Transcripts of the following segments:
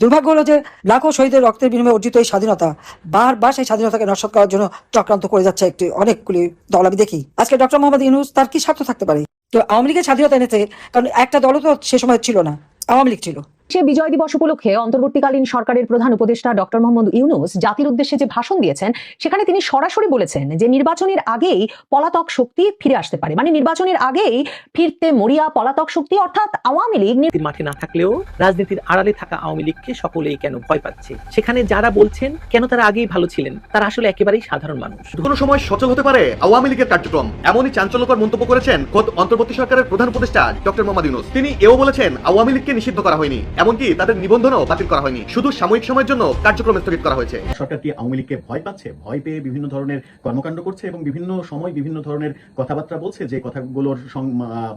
দুর্ভাগ্য হলো যে লাখো শহীদের রক্তের বিনিময়ে অর্জিত এই স্বাধীনতা বারবার সেই স্বাধীনতাকে নস্বাত করার জন্য চক্রান্ত করে যাচ্ছে একটি অনেকগুলি দল। আমি দেখি। আজকে ডক্টর মোহাম্মদ ইউনুস তার কি স্বার্থ থাকতে পারে? তো আওয়ামী লীগের স্বাধীনতা এনেছে, কারণ একটা দলও তো সে সময় ছিল না। আওয়ামী লীগ ছিল। সে বিজয় দিবস উপলক্ষে অন্তর্বর্তীকালীন সরকারের প্রধান উপদেষ্টা ডক্টর মোহাম্মদ ইউনুস জাতির উদ্দেশ্যে যে ভাষণ দিয়েছেন সেখানে তিনি সরাসরি বলেছেন যে নির্বাচনের আগেই পলাতক শক্তি ফিরে আসতে পারে। মানে নির্বাচনের আগেই ফিরতে মরিয়া পলাতক শক্তি অর্থাৎ আওয়ামী লীগ মাঠে না থাকলেও রাজনীতির আড়ালে থাকা আওয়ামী লীগকে সকলেই কেন ভয় পাচ্ছে? সেখানে যারা বলছেন কেন তারা আগেই ভালো ছিলেন? তারা আসলে একেবারেই সাধারণ মানুষ। কোনো সময় সচল হতে পারে আওয়ামী লীগের কার্যক্রম। এমনই চাঞ্চল্যকর মন্তব্য করেছেন খোদ অন্তর্বর্তী সরকারের প্রধান উপদেষ্টা ডক্টর মোহাম্মদ ইউনুস। তিনি এও বলেছেন আওয়ামী লীগকে নিষিদ্ধ করা হয়নি। এমনকি তাদের নিবন্ধনও বাতিল করা হয়নি। শুধু সাময়িক সময়ের জন্য কার্যক্রম স্থগিত করা হয়েছে। সরকার কি আওয়ামী লীগকে ভয় পাচ্ছে? ভয় পেয়ে বিভিন্ন ধরনের কর্মকাণ্ড করছে এবং বিভিন্ন সময় বিভিন্ন ধরনের কথাবার্তা বলছে যে কথাগুলোর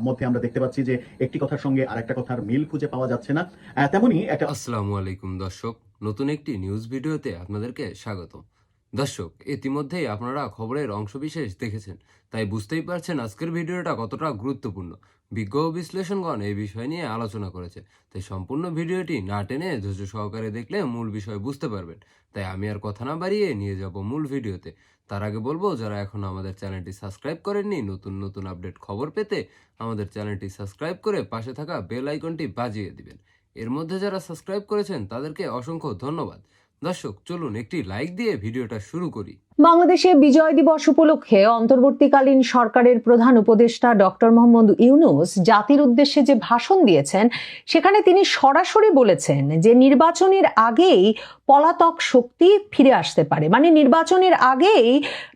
মধ্যে আমরা দেখতে পাচ্ছি যে একটি কথার সঙ্গে আর একটা কথার মিল খুঁজে পাওয়া যাচ্ছে না। আহ, তেমনি একটা আসসালামু আলাইকুম দর্শক নতুন একটি নিউজ ভিডিওতে আপনাদেরকে স্বাগত দর্শক, ইতিমধ্যেই আপনারা খবরের অংশবিশেষ দেখেছেন, তাই বুঝতেই পারছেন আজকের ভিডিওটা কতটা গুরুত্বপূর্ণ। বিজ্ঞ বিশ্লেষণগণ এই বিষয় নিয়ে আলোচনা করেছে, তাই সম্পূর্ণ ভিডিওটি না টেনে ধৈর্য সহকারে দেখলে মূল বিষয় বুঝতে পারবেন। তাই আমি আর কথা না বাড়িয়ে নিয়ে যাব মূল ভিডিওতে। তার আগে বলব, যারা এখনও আমাদের চ্যানেলটি সাবস্ক্রাইব করেননি, নতুন নতুন আপডেট খবর পেতে আমাদের চ্যানেলটি সাবস্ক্রাইব করে পাশে থাকা বেল আইকনটি বাজিয়ে দিবেন। এর মধ্যে যারা সাবস্ক্রাইব করেছেন, তাদেরকে অসংখ্য ধন্যবাদ। দর্শক, চলুন একটি লাইক দিয়ে ভিডিওটা শুরু করি। বাংলাদেশে বিজয় দিবস উপলক্ষে অন্তর্বর্তীকালীন সরকারের প্রধান উপদেষ্টা ডক্টর মোহাম্মদ ইউনুস জাতির উদ্দেশ্যে যে ভাষণ দিয়েছেন, সেখানে তিনি সরাসরি বলেছেন যে নির্বাচনের আগেই পলাতক শক্তি ফিরে আসতে পারে। মানে নির্বাচনের আগেই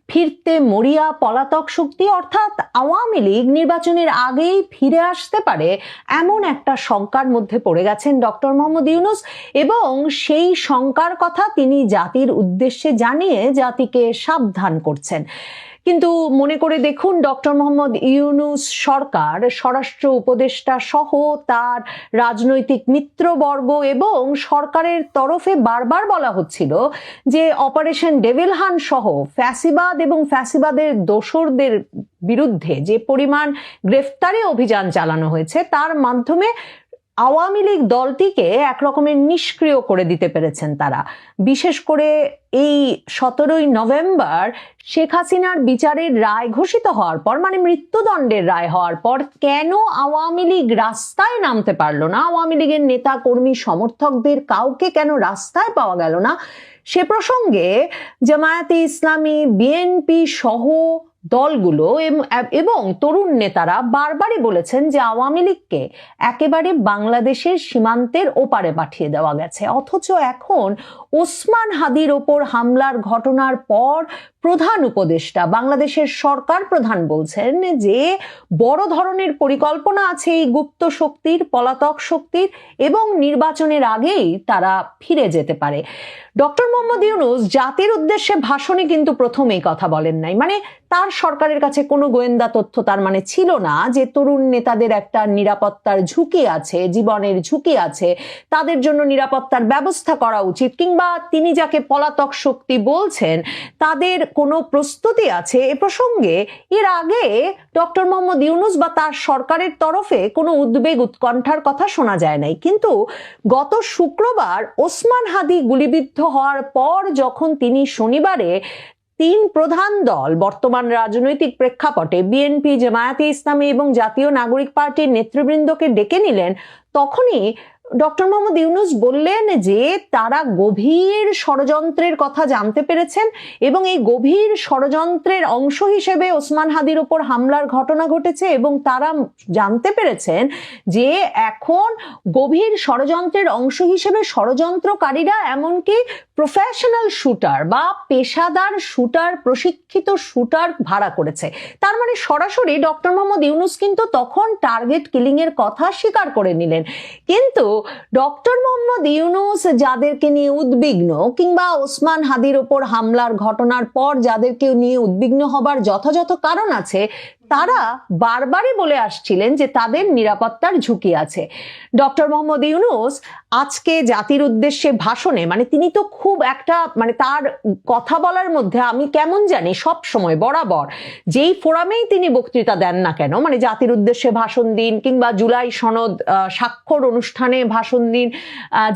ফিরতে মরিয়া পলাতক শক্তি অর্থাৎ আওয়ামী লীগ নির্বাচনের আগেই ফিরে আসতে পারে এমন একটা শঙ্কার মধ্যে পড়ে গেছেন ডক্টর মোহাম্মদ ইউনুস। এবং সেই শঙ্কার কথা তিনি জাতির উদ্দেশ্যে জানিয়ে জাতিকে সাবধান করছেন। কিন্তু মনে করে দেখুন, ডক্টর মোহাম্মদ ইউনুস সরকার, স্বরাষ্ট্র উপদেষ্টা সহ তার রাজনৈতিক মিত্রবর্গ এবং সরকারের তরফে বারবার বলা হচ্ছিল যে অপারেশন ডেভিল হান সহ ফ্যাসিবাদ এবং ফ্যাসিবাদের দোসরদের বিরুদ্ধে যে পরিমাণ গ্রেফতারে অভিযান চালানো হয়েছে, তার মাধ্যমে আওয়ামী লীগ দলটিকে একরকমের নিষ্ক্রিয় করে দিতে পেরেছেন তারা। বিশেষ করে এই সতেরোই নভেম্বর শেখ হাসিনার বিচারের রায় ঘোষিত হওয়ার পর মানে মৃত্যুদণ্ডের রায় হওয়ার পর, কেন আওয়ামী লীগ রাস্তায় নামতে পারল না? আওয়ামী লীগের নেতা, কর্মী, সমর্থকদের কাউকে কেন রাস্তায় পাওয়া গেল না? সে প্রসঙ্গে জামায়াতে ইসলামী, বিএনপি সহ দলগুলো এবং তরুণ নেতারা বারবারই বলেছেন যে আওয়ামী লীগকে একেবারে বাংলাদেশের সীমান্তের ওপারে পাঠিয়ে দেওয়া গেছে। অথচ এখন ওসমান হাদির ওপর হামলার ঘটনার পর প্রধান উপদেষ্টা, বাংলাদেশের সরকার প্রধান বলছেন যে বড় ধরনের পরিকল্পনা আছে এই গুপ্ত শক্তির, পলাতক শক্তির এবং নির্বাচনের আগেই তারা ফিরে যেতে পারে। ডক্টর মোহাম্মদ ইউনুস জাতির উদ্দেশ্যে ভাষণে কিন্তু প্রথমেই কথা বলেন নাই। মানে তার সরকারের কাছে কোনো গোয়েন্দা তথ্য তার মানে ছিল না যে তরুণ নেতাদের একটা নিরাপত্তার ঝুঁকি আছে, জীবনের ঝুঁকি আছে, তাদের জন্য নিরাপত্তার ব্যবস্থা করা উচিত কিংবা তিনি যাকে পলাতক শক্তি বলছেন, তাদের কোনো প্রস্তুতি আছে? এ প্রসঙ্গে এর আগে ডক্টর মোহাম্মদ ইউনুস বা তার সরকারের তরফে কোনো উদ্বেগ উৎকণ্ঠার কথা শোনা যায় নাই। কিন্তু গত শুক্রবার ওসমান হাদি গুলিবিদ্ধ হওয়ার পর যখন তিনি শনিবারে তিন প্রধান দল বর্তমান রাজনৈতিক প্রেক্ষাপটে বিএনপি জামায়াতে ইসলামী এবং জাতীয় নাগরিক পার্টির নেতৃবৃন্দকে ডেকে নিলেন, তখনই ডক্টর মোহাম্মদ ইউনুস বললেন যে তারা গভীর ষড়যন্ত্রের কথা জানতে পেরেছেন এবং এই গভীর ষড়যন্ত্রের অংশ হিসেবে ওসমান হাদির ওপর হামলার ঘটনা ঘটেছে এবং তারা জানতে পেরেছেন যে এখন গভীর ষড়যন্ত্রের অংশ হিসেবে ষড়যন্ত্রকারীরা এমনকি প্রফেশনাল শুটার বা পেশাদার শুটার প্রশিক্ষিত শুটার ভাড়া করেছে। তার মানে সরাসরি ডক্টর মোহাম্মদ ইউনুস কিন্তু তখন টার্গেট কিলিং এর কথা স্বীকার করে নিলেন। কিন্তু ডক্টর মোহাম্মদ ইউনুস যাদেরকে নিয়ে উদ্বিগ্ন কিংবা ওসমান হাদির ওপর হামলার ঘটনার পর যাদেরকে নিয়ে উদ্বিগ্ন হবার যথাযথ কারণ আছে তারা বারবারই বলে আসছিলেন যে তাদের নিরাপত্তার ঝুঁকি আছে। ডক্টর মোহাম্মদ ইউনুস আজকে জাতির উদ্দেশ্যে ভাষণে মানে তিনি তো খুব একটা মানে তার কথা বলার মধ্যে আমি কেমন জানি সব সময় বরাবর যেই ফোরামেই তিনি বক্তৃতা দেন না কেন মানে জাতির উদ্দেশ্যে ভাষণ দিন কিংবা জুলাই সনদ স্বাক্ষর অনুষ্ঠানে ভাষণ দিন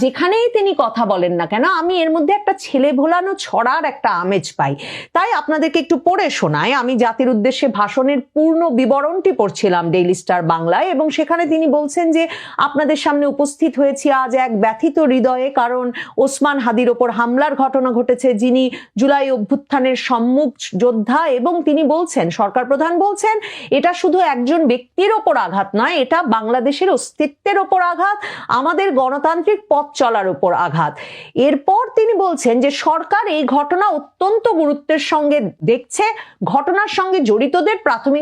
যেখানেই তিনি কথা বলেন না কেন, আমি এর মধ্যে একটা ছেলে ভোলানো ছড়ার একটা আমেজ পাই। তাই আপনাদেরকে একটু পড়ে শোনাই আমি জাতির উদ্দেশ্যে ভাষণের পূর্ণ বিবরণটি পড়ছিলাম ডেইলি স্টার বাংলায় এবং সেখানে তিনি বলছেন যে, আপনাদের সামনে উপস্থিত হয়েছি আজ এক ব্যথিত হৃদয়ে কারণ ওসমান হাদির ওপর হামলার ঘটনা ঘটেছে যিনি জুলাই অভ্যুত্থানের সম্মুখ যোদ্ধা এবং তিনি বলছেন, সরকার প্রধান বলছেন, এটা শুধু একজন ব্যক্তির ওপর আঘাত নয়, এটা বাংলাদেশের অস্তিত্বের ওপর আঘাত, আমাদের গণতান্ত্রিক পথ চলার উপর আঘাত। এরপর তিনি বলছেন যে, সরকার এই ঘটনা অত্যন্ত গুরুত্বের সঙ্গে দেখছে, ঘটনার সঙ্গে জড়িতদের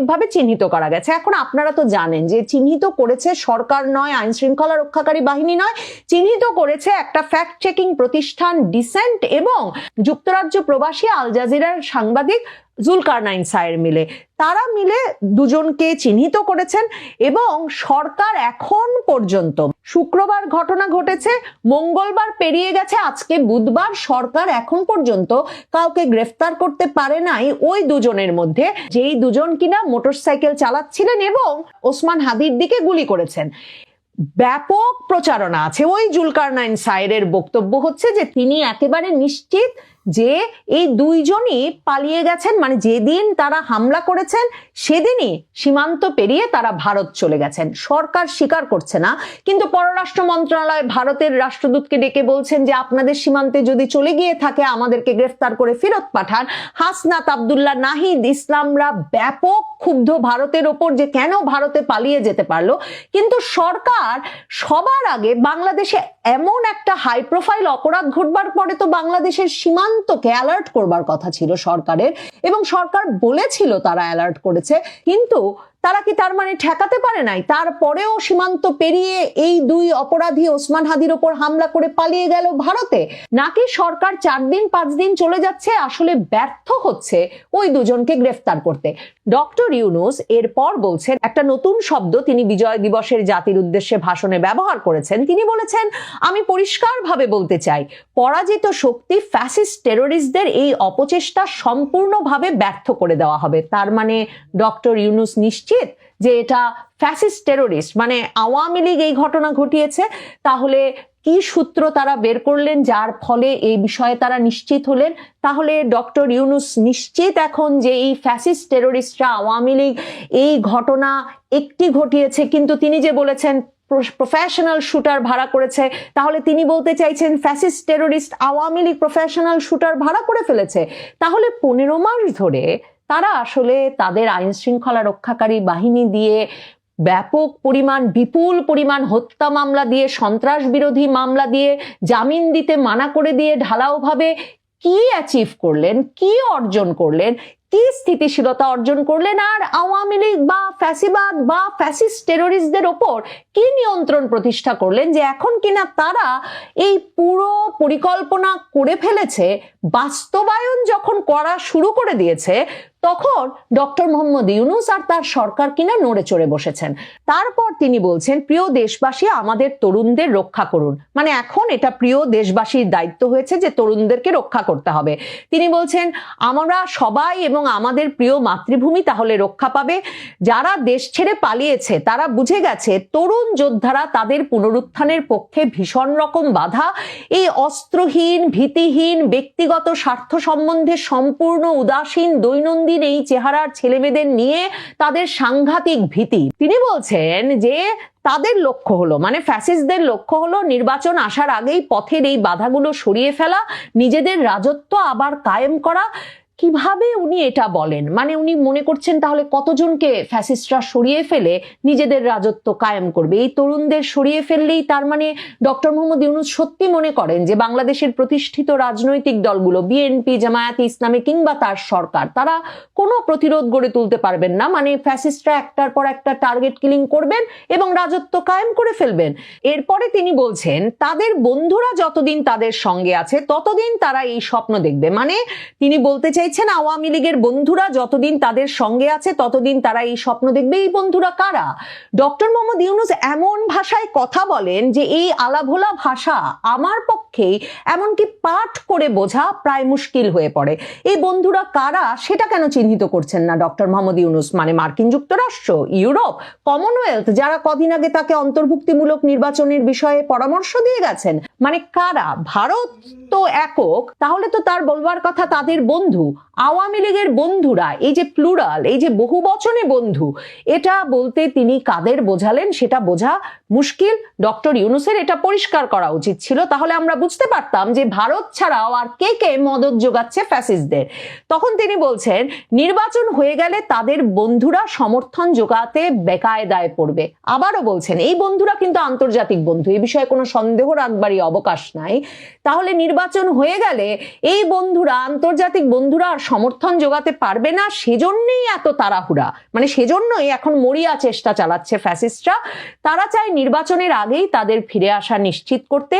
প্রাথমিকভাবে চিহ্নিত করা গেছে। এখন আপনারা তো জানেন যে চিহ্নিত করেছে সরকার নয়, আইন শৃঙ্খলা রক্ষাকারী বাহিনী নয়, চিহ্নিত করেছে একটা ফ্যাক্ট চেকিং প্রতিষ্ঠান ডিসেন্ট এবং যুক্তরাজ্য প্রবাসী আল জাজিরার সাংবাদিক জুলকারনাইন সায়ের মিলে। তারা মিলে দুজনকে চিহ্নিত করেছেন এবং সরকার এখন পর্যন্ত শুক্রবার ঘটনা ঘটেছে, মঙ্গলবার পেরিয়ে গেছে, আজকে বুধবার সরকার এখন পর্যন্ত কাউকে গ্রেফতার করতে পারে নাই ওই দুজনের মধ্যে, যেই দুজন কিনা মোটরসাইকেল চালাচ্ছিলেন এবং ওসমান হাদির দিকে গুলি করেছেন। ব্যাপক প্রচারণা আছে। ওই জুলকার নাইন সাইরের বক্তব্য হচ্ছে যে তিনি একেবারে নিশ্চিত যে এই দুইজনই পালিয়ে গেছেন মানে যেদিন তারা হামলা করেছেন, সেদিনই সীমান্ত পেরিয়ে তারা ভারত চলে গেছেন। সরকার স্বীকার করছে না, কিন্তু পররাষ্ট্র মন্ত্রণালয় ভারতের রাষ্ট্রদূতকে ডেকে বলছেন যে, আপনাদের সীমান্তে যদি চলে গিয়ে থাকে, আমাদেরকে গ্রেফতার করে ফেরত পাঠান। হাসনাত আবদুল্লাহ নাহিদ ইসলামরা ব্যাপক ক্ষুব্ধ ভারতের ওপর যে কেন ভারতে পালিয়ে যেতে পারল। কিন্তু সরকার সবার আগে বাংলাদেশে এমন একটা হাই প্রোফাইল অপরাধ ঘটবার পরে তো বাংলাদেশের সীমান্তকে অ্যালার্ট করবার কথা ছিল সরকারের এবং সরকার বলেছিল তারা অ্যালার্ট করেছে। কিন্তু তারা কি তার মানে ঠেকাতে পারে নাই? তারপরেও সীমান্ত পেরিয়ে এই দুই অপরাধী ওসমান হাদির ওপর হামলা করে পালিয়ে গেল ভারতে। নাকি সরকার চার দিন, পাঁচ দিন চলে যাচ্ছে, আসলে ব্যর্থ হচ্ছে ওই দুজনকে গ্রেফতার করতে। ডক্টর ইউনুস এরপর বলছেন, একটা নতুন শব্দ তিনি বিজয় দিবসের জাতির উদ্দেশ্যে ভাষণে ব্যবহার করেছেন। তিনি বলেছেন, আমি পরিষ্কারভাবে বলতে চাই, পরাজিত শক্তি ফ্যাসিস্ট টেরোরিস্টদের এই অপচেষ্টা সম্পূর্ণভাবে ব্যর্থ করে দেওয়া হবে। তার মানে ডক্টর ইউনুস নিশ্চিত যে এটা ফ্যাসিস্ট টেরোরিস্ট মানে আওয়ামী লীগ এই ঘটনা ঘটিয়েছে, তাহলে কি সূত্র তারা বের করলেন যার ফলে এই বিষয়ে তারা নিশ্চিত হলেন? তাহলে ডক্টর ইউনুস নিশ্চিত এখন যে এই ফ্যাসিস্ট টেরোরিস্টরা আওয়ামী লীগ এই ঘটনা একটি ঘটিয়েছে, কিন্তু তিনি যে বলেছেন প্রফেশনাল শুটার ভাড়া করেছে, তাহলে তিনি বলতে চাইছেন fascist terrorist Awami League professional shooter ভাড়া করে ফেলেছে। তাহলে পনেরো মাস ধরে তারা আসলে তাদের আইন শৃঙ্খলা রক্ষাকারী বাহিনী দিয়ে ব্যাপক পরিমাণ, বিপুল পরিমাণ হত্যা মামলা দিয়ে, সন্ত্রাস বিরোধী মামলা দিয়ে, জামিন দিতে মানা করে দিয়ে ঢালাওভাবে কি অ্যাচিভ করলেন, কি অর্জন করলেন, কি স্থিতিশীলতা অর্জন করলেন, আর আওয়ামী লীগ বা ফ্যাসিবাদ বা ফ্যাসিস্ট টেরোরিস্টদের ওপর কি নিয়ন্ত্রণ প্রতিষ্ঠা করলেন যে এখন কিনা তারা এই পুরো পরিকল্পনা করে ফেলেছে, বাস্তবায়ন যখন করা শুরু করে দিয়েছে তখন ডক্টর মোহাম্মদ ইউনুস আর তার সরকার কিনা নড়ে চড়ে বসেছেন। তারপর তিনি বলছেন, প্রিয় দেশবাসী, আমাদের তরুণদের রক্ষা করুন। মানে এখন এটা প্রিয় দেশবাসীর দায়িত্ব হয়েছে যে তরুণদেরকে রক্ষা করতে হবে। তিনি বলছেন, আমরা সবাই এবং আমাদের প্রিয় মাতৃভূমি তাহলে রক্ষা পাবে। যারা দেশ ছেড়ে পালিয়েছে, তারা বুঝে গেছে, তরুণ যোদ্ধারা তাদের পুনরুত্থানের পক্ষে ভীষণ রকম বাধা। এই অস্ত্রহীন, ভীতিহীন, ব্যক্তিগত স্বার্থ সম্বন্ধে সম্পূর্ণ উদাসীন, দৈনন্দিন এই চেহারার ছেলেমেয়েদের নিয়ে তাদের সাংঘাতিক ভীতি। তিনি বলছেন যে তাদের লক্ষ্য হলো মানে ফ্যাসিস্টদের লক্ষ্য হলো নির্বাচন আসার আগেই পথের এই বাধাগুলো সরিয়ে ফেলা, নিজেদের রাজত্ব আবার কায়েম করা কীভাবে উনি এটা বলেন? মানে উনি মনে করছেন তাহলে কতজনকে ফ্যাসিস্টরা সরিয়ে ফেলে নিজেদের রাজত্ব কায়েম করবে? এই তরুণদের সরিয়ে ফেললেই তার মানে ডক্টর মোহাম্মদ ইউনুস সত্যি মনে করেন যে বাংলাদেশের প্রতিষ্ঠিত রাজনৈতিক দলগুলো বিএনপি জামায়াতে ইসলামী কিংবা তার সরকার, তারা কোনো প্রতিরোধ গড়ে তুলতে পারবেন না। মানে ফ্যাসিস্টরা একটার পর একটা টার্গেট কিলিং করবেন এবং রাজত্ব কায়েম করে ফেলবেন। এরপরে তিনি বলছেন, তাদের বন্ধুরা যতদিন তাদের সঙ্গে আছে, ততদিন তারা এই স্বপ্ন দেখবে। মানে তিনি বলতে চাইছেন আওয়ামী লীগের বন্ধুরা, যতদিন তাদের সঙ্গে আছে, ততদিন তারা এই স্বপ্ন দেখবে। এই বন্ধুরা কারা? ডক্টর মোহাম্মদ ইউনুস এমন ভাষায় কথা বলেন যে, এই আলাভোলা ভাষা আমার পক্ষেই এমনকি পাঠ করে বোঝা প্রায় মুশকিল হয়ে পড়ে। এই বন্ধুরা কারা? সেটা কেন চিহ্নিত করছেন না ডক্টর মোহাম্মদ ইউনুস? মানে মার্কিন যুক্তরাষ্ট্র, ইউরোপ, কমনওয়েলথ, যারা কদিন আগে তাকে অন্তর্ভুক্তিমূলক নির্বাচনের বিষয়ে পরামর্শ দিয়ে গেছেন। মানে কারা? ভারত তো একক, তাহলে তো তার বলবার কথা তাদের বন্ধু। আওয়ামী লীগের বন্ধুরা, এই যে প্লুরাল এই যে বহু বচনে বন্ধু, এটা বলতে তিনি কাদের বোঝালেন সেটা বোঝা মুশকিল। ডক্টর ইউনুসের এটা পরিষ্কার করা উচিত ছিল। তাহলে আমরা বুঝতে পারতাম যে ভারত ছাড়াও আর কে কে মদত যোগাচ্ছে ফ্যাসিস্টদের তখন তিনি বলছেন, নির্বাচন হয়ে গেলে তাদের বন্ধুরা সমর্থন যোগাতে বেকায়দায় পড়বে। আবারও বলছেন, এই বন্ধুরা কিন্তু আন্তর্জাতিক বন্ধু এই বিষয়ে কোনো সন্দেহ রাখবারই অবকাশ নাই। তাহলে নির্বাচন হয়ে গেলে এই বন্ধুরা, আন্তর্জাতিক বন্ধুরা আর সমর্থন যোগাতে পারবে না, সেজন্যই এত তাড়াহুড়া। মানে সেজন্যই এখন মরিয়া চেষ্টা চালাচ্ছে ফ্যাসিস্টরা তারা চায় নির্বাচনের আগেই তাদের ফিরে আসা নিশ্চিত করতে।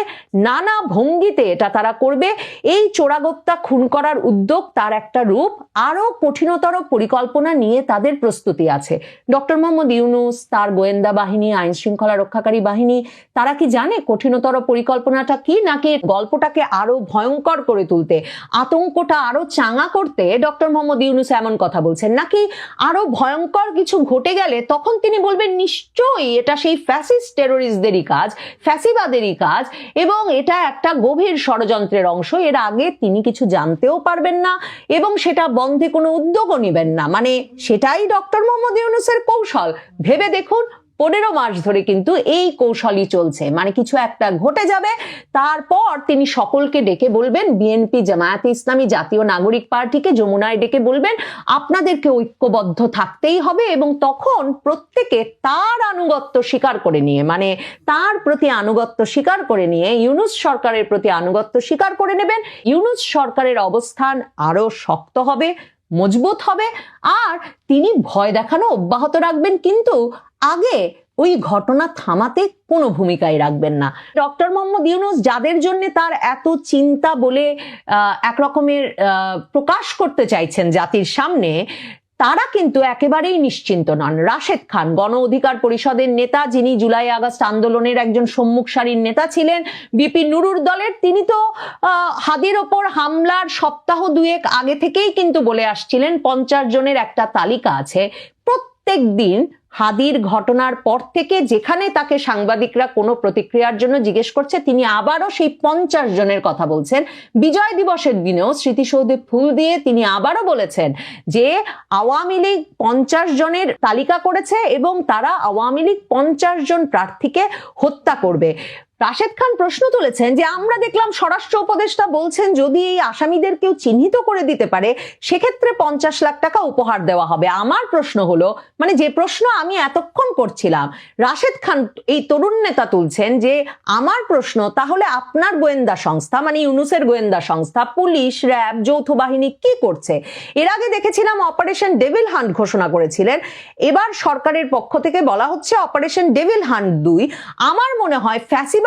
নানা ভঙ্গিতে এটা তারা করবে। এই চোরাগোপ্তা খুন করার উদ্যোগ তার একটা রূপ। আরও কঠিনতর পরিকল্পনা নিয়ে তাদের প্রস্তুতি আছে। ডক্টর মোহাম্মদ ইউনুস, তার গোয়েন্দা বাহিনী, আইন শৃঙ্খলা রক্ষাকারী বাহিনী, তারা কি জানে কঠিনতর পরিকল্পনাটা কি, নাকি গল্পটাকে আরও ভয়ঙ্কর করে তুলতে? আতঙ্কটা আরও চাঙা করতে ডক্টর মোহাম্মদ ইউনুস এমন কথা বলছেন। নাকি আরও ভয়ঙ্কর কিছু ঘটে গেলে তখন তিনি বলবেন, নিশ্চয়ই এটা সেই ফ্যাসিস্ট টেরোরিস্টদেরই কাজ, ফ্যাসিবাদেরই কাজ এবং এটা একটা গভীর ষড়যন্ত্রের অংশ। এর আগে তিনি কিছু জানতেও পারবেন না এবং সেটা বন্ধে কোনো উদ্যোগও নেবেন না। মানে সেটাই ডক্টর মোহাম্মদ ইউনুসের কৌশল। ভেবে দেখুন পনেরো মাস ধরে কিন্তু এই কৌশলই চলছে। মানে কিছু একটা ঘটে যাবে, তারপর তিনি সকলকে ডেকে বলবেন, বিএনপি, জামায়াতে ইসলামী, জাতীয় নাগরিক পার্টিকে যমুনায় ডেকে বলবেন, আপনাদেরকে ঐক্যবদ্ধ থাকতেই হবে এবং তখন প্রত্যেকে তার আনুগত্য স্বীকার করে নিয়ে মানে তার প্রতি আনুগত্য স্বীকার করে নিয়ে, ইউনুস সরকারের প্রতি আনুগত্য স্বীকার করে নেবেন। ইউনুস সরকারের অবস্থান আরও শক্ত হবে। মজবুত হবে। আর তিনি ভয় দেখানো অব্যাহত রাখবেন, কিন্তু আগে ওই ঘটনা থামাতে কোনো ভূমিকাই রাখবেন না। ডক্টর মোহাম্মদ ইউনুস যাদের জন্য তার এত চিন্তা বলে একরকমের এক রকমের প্রকাশ করতে চাইছেন জাতির সামনে তারা কিন্তু একেবারেই নিশ্চিন্ত নন। রাশেদ খান, গণ অধিকার পরিষদের নেতা, যিনি জুলাই আগস্ট আন্দোলনের একজন সম্মুখ সারির নেতা ছিলেন, বিপি নুরুর দলের, তিনি তো হাদের ওপর হামলার সপ্তাহ দুয়েক আগে থেকেই কিন্তু বলে আসছিলেন, পঞ্চাশ জনের একটা তালিকা আছে। প্রত্যেক দিন হাদির ঘটনার পর থেকে যেখানে তাকে সাংবাদিকরা কোনো প্রতিক্রিয়ার জন্য জিজ্ঞেস করছে, তিনি আবারও সেই পঞ্চাশ জনের কথা বলছেন। বিজয় দিবসের দিনেও স্মৃতিসৌধে ফুল দিয়ে তিনি আবারও বলেছেন যে, আওয়ামী লীগ পঞ্চাশ জনের তালিকা করেছে এবং তারা আওয়ামী লীগ পঞ্চাশ জন প্রার্থীকে হত্যা করবে। রাশেদ খান প্রশ্ন তুলেছেন যে, আমরা দেখলাম স্বরাষ্ট্র উপদেষ্টা বলছেন যদি এই আসামিদের কেউ চিহ্নিত করে দিতে পারে, সেক্ষেত্রে পঞ্চাশ লাখ টাকা উপহার দেওয়া হবে। আমার প্রশ্ন হলো মানে যে প্রশ্ন আমি এতক্ষণ করছিলাম, রাশেদ খান এই তরুণ নেতা তুলছেন যে, আমার প্রশ্ন, তাহলে আপনার গোয়েন্দা সংস্থা মানে ইউনুসের গোয়েন্দা সংস্থা, পুলিশ, র্যাব, যৌথ বাহিনী কি করছে? এর আগে দেখেছিলাম অপারেশন ডেভিল হান্ট ঘোষণা করেছিলেন। এবার সরকারের পক্ষ থেকে বলা হচ্ছে অপারেশন ডেভিল হান্ট দুই। আমার মনে হয়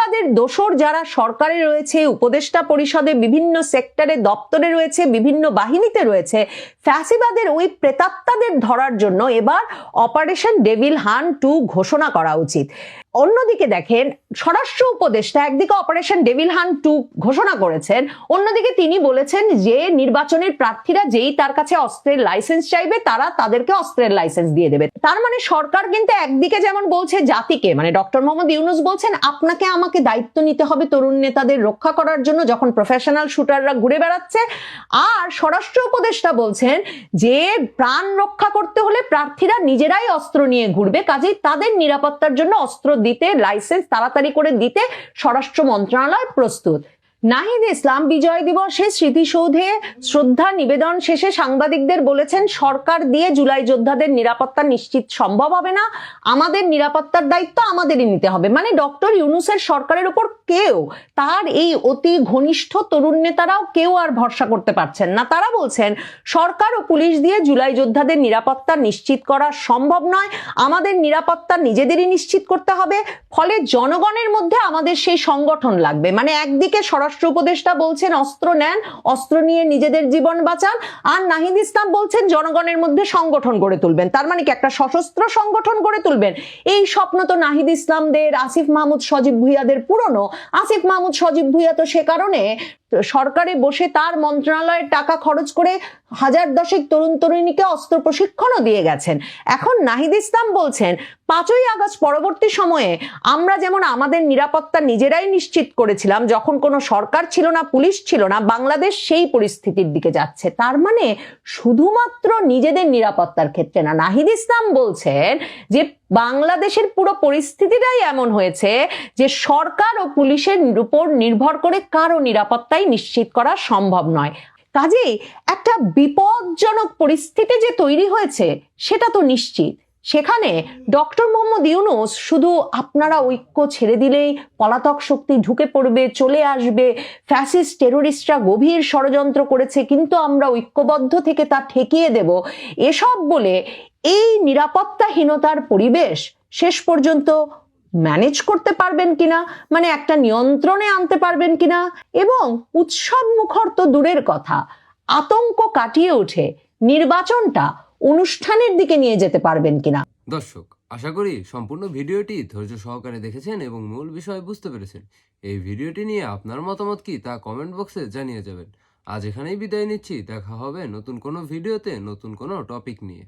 ফ্যাসিবাদের দোষর যারা সরকারে রয়েছে, উপদেষ্টা পরিষদে বিভিন্ন সেক্টরে, দপ্তরে রয়েছে, বিভিন্ন বাহিনীতে রয়েছে, ফ্যাসিবাদের ওই প্রেতাত্মাদের ধরার জন্য এবার অপারেশন ডেভিল হান টু ঘোষণা করা উচিত। অন্যদিকে দেখেন স্বরাষ্ট্র উপদেষ্টা একদিকে অপারেশন ডেভিল হান টু ঘোষণা করেছেন, অন্যদিকে তিনি বলেছেন যে নির্বাচনের প্রার্থীরা যেই তার কাছে অস্ত্রের লাইসেন্স চাইবে, তারা তাদেরকে অস্ত্রের লাইসেন্স দিয়ে দেবে। তার মানে সরকার কিন্তু একদিকে যেমন বলছে জাতিকে মানে ডক্টর মোহাম্মদ ইউনুস বলছেন, আপনাকে আমাকে দায়িত্ব নিতে হবে তরুণ নেতাদের রক্ষা করার জন্য যখন প্রফেশনাল শুটাররা ঘুরে বেড়াচ্ছে। আর স্বরাষ্ট্র উপদেষ্টা বলছেন যে প্রাণ রক্ষা করতে হলে প্রার্থীরা নিজেরাই অস্ত্র নিয়ে ঘুরবে, কাজেই তাদের নিরাপত্তার জন্য অস্ত্র দিতে লাইসেন্স তাড়াতাড়ি করে দিতে স্বরাষ্ট্র মন্ত্রণালয় প্রস্তুত। নাহিদ ইসলাম বিজয় দিবসে স্মৃতিসৌধে শ্রদ্ধা নিবেদন শেষে সাংবাদিকদের বলেছেন, সরকার দিয়ে জুলাই যোদ্ধাদের নিরাপত্তা নিশ্চিত সম্ভব হবে না। আমাদের নিরাপত্তার দায়িত্ব আমাদেরই নিতে হবে। মানে ডক্টর ইউনুসের সরকারের উপর কেউ, তার এই অতি ঘনিষ্ঠ তরুণ নেতারাও কেউ আর ভরসা করতে পারছেন না। তারা বলছেন, সরকার ও পুলিশ দিয়ে জুলাই যোদ্ধাদের নিরাপত্তা নিশ্চিত করা সম্ভব নয়। আমাদের নিরাপত্তা নিজেদেরই নিশ্চিত করতে হবে। ফলে জনগণের মধ্যে আমাদের সেই সংগঠন লাগবে। মানে একদিকে স্বরাষ্ট্র উপদেষ্টা বলছেন অস্ত্র নেন, অস্ত্র নিয়ে নিজেদের জীবন বাঁচান, আর নাহিদ ইসলাম বলছেন জনগণের মধ্যে সংগঠন গড়ে তুলবেন। তার মানে কি একটা সশস্ত্র সংগঠন গড়ে তুলবেন? এই স্বপ্ন তো নাহিদ ইসলামদের, আসিফ মাহমুদ, সজীব ভুইয়াদের পুরনো। আসিফ মাহমুদ, সজীব ভুইয়া তো সে কারণে সরকারে বসে তার মন্ত্রণালয়ের টাকা খরচ করে হাজার দশেক তরুণ তরুণীকে অস্ত্র প্রশিক্ষণও দিয়ে গেছেন। এখন নাহিদ ইসলাম বলছেন, পাঁচই আগস্ট পরবর্তী সময়ে আমরা যেমন আমাদের নিরাপত্তা নিজেরাই নিশ্চিত করেছিলাম, যখন কোনো সরকার ছিল না, পুলিশ ছিল না, বাংলাদেশ সেই পরিস্থিতির দিকে যাচ্ছে। তার মানে শুধুমাত্র নিজেদের নিরাপত্তার ক্ষেত্রে না। নাহিদ ইসলাম বলছেন যে, বাংলাদেশের পুরো পরিস্থিতিটাই এমন হয়েছে যে, সরকার ও পুলিশের উপর নির্ভর করে কারও নিরাপত্তাই নিশ্চিত করা সম্ভব নয়। কাজেই একটা বিপজ্জনক পরিস্থিতি যে তৈরি হয়েছে, সেটা তো নিশ্চিত। সেখানে ডক্টর মোহাম্মদ ইউনুস শুধু আপনারা ঐক্য ছেড়ে দিলেই পলাতক শক্তি ঢুকে পড়বে, চলে আসবে, ফ্যাসিস্ট টেরোরিস্টরা গভীর ষড়যন্ত্র করেছে, কিন্তু আমরা ঐক্যবদ্ধ থেকে তা ঠেকিয়ে দেব। এসব বলে এই নিরাপত্তাহীনতার পরিবেশ শেষ পর্যন্ত ম্যানেজ করতে পারবেন কিনা? মানে একটা নিয়ন্ত্রণে আনতে পারবেন কিনা? এবং উৎসব মুখর তো দূরের কথা। আতঙ্ক কাটিয়ে উঠে নির্বাচনটা অনুষ্ঠানের দিকে নিয়ে যেতে পারবেন কিনা? দর্শক, আশা করি সম্পূর্ণ ভিডিওটি ধৈর্য সহকারে দেখেছেন এবং মূল বিষয় বুঝতে পেরেছেন। এই ভিডিওটি নিয়ে আপনার মতামত কি তা কমেন্ট বক্সে জানিয়ে যাবেন। আজ এখানেই বিদায় নিচ্ছি। দেখা হবে নতুন কোনো ভিডিওতে নতুন কোনো টপিক নিয়ে।